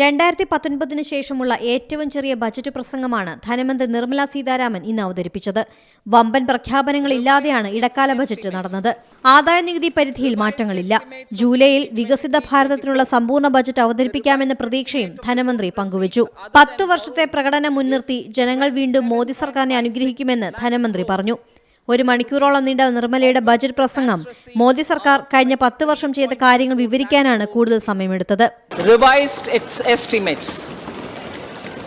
രണ്ടായിരത്തി പത്തൊൻപതിന് ശേഷമുള്ള ഏറ്റവും ചെറിയ ബജറ്റ് പ്രസംഗമാണ് ധനമന്ത്രി നിർമ്മല സീതാരാമൻ ഇന്ന് അവതരിപ്പിച്ചത്. വമ്പൻ പ്രഖ്യാപനങ്ങളില്ലാതെയാണ് ഇടക്കാല ബജറ്റ് നടന്നത്. ആദായ നികുതി പരിധിയിൽ മാറ്റങ്ങളില്ല. ജൂലൈയിൽ വികസിത ഭാരതത്തിനുള്ള സമ്പൂർണ ബജറ്റ് അവതരിപ്പിക്കാമെന്ന പ്രതീക്ഷയും ധനമന്ത്രി പങ്കുവച്ചു. പത്തു വർഷത്തെ പ്രകടനം മുൻനിർത്തി ജനങ്ങൾ വീണ്ടും മോദി സർക്കാരിനെ അനുഗ്രഹിക്കുമെന്ന് ധനമന്ത്രി പറഞ്ഞു. ഒരു മണിക്കൂറോളം നീണ്ട നിർമ്മലയുടെ ബജറ്റ് പ്രസംഗം മോദി സർക്കാർ കഴിഞ്ഞ പത്ത് വർഷം ചെയ്ത കാര്യങ്ങൾ വിവരിക്കാനാണ് കൂടുതൽ സമയമെടുത്തത്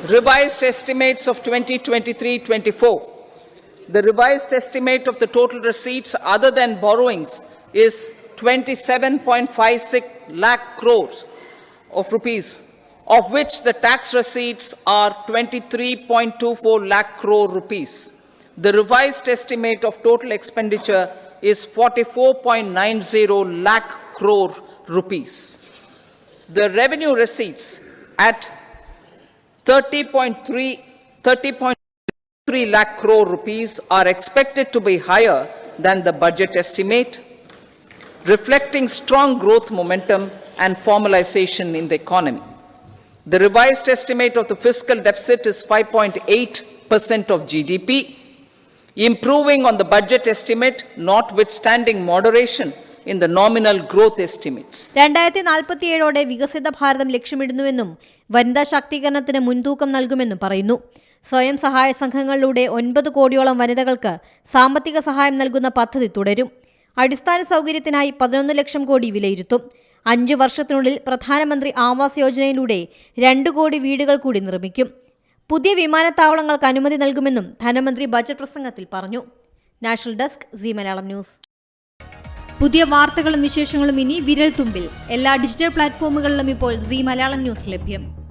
revised estimates of 2023-24. The revised estimate of the total receipts other than borrowings is 27.56 lakh crores of rupees, of which the tax receipts are 23.24 lakh crore rupees. The revised estimate of total expenditure is 44.90 lakh crore rupees. The revenue receipts at 30.3 30.3 lakh crore rupees are expected to be higher than the budget estimate, reflecting strong growth momentum and formalization in the economy. The revised estimate of the fiscal deficit is 5.8% of GDP, improving on the budget estimate notwithstanding moderation in the nominal growth estimates. രണ്ടായിരത്തി നാൽപ്പത്തിയേഴോടെ വികസിത ഭാരതം ലക്ഷ്യമിടുന്നുവെന്നും വനിതാ ശാക്തീകരണത്തിന് മുൻതൂക്കം നൽകുമെന്നും പറയുന്നു. സ്വയം സഹായ സംഘങ്ങളിലൂടെ ഒൻപത് കോടിയോളം വനിതകൾക്ക് സാമ്പത്തിക സഹായം നൽകുന്ന പദ്ധതി തുടരും. അടിസ്ഥാന സൗകര്യത്തിനായി പതിനൊന്ന് ലക്ഷം കോടി വിലയിരുത്തും. അഞ്ചു വർഷത്തിനുള്ളിൽ പ്രധാനമന്ത്രി ആവാസ് യോജനയിലൂടെ രണ്ട് കോടി വീടുകൾ കൂടി നിർമ്മിക്കും. പുതിയ വിമാനത്താവളങ്ങൾക്ക് അനുമതി നൽകുമെന്നും ധനമന്ത്രി ബജറ്റ് പ്രസംഗത്തിൽ പറഞ്ഞു. National desk C Malayalam news. പുതിയ വാർത്തകളും വിശേഷങ്ങളും ഇനി വിരൽ തുമ്പിൽ എല്ലാ ഡിജിറ്റൽ പ്ലാറ്റ്ഫോമുകളിലും ഇപ്പോൾ സി മലയാളം ന്യൂസ് ലഭ്യം.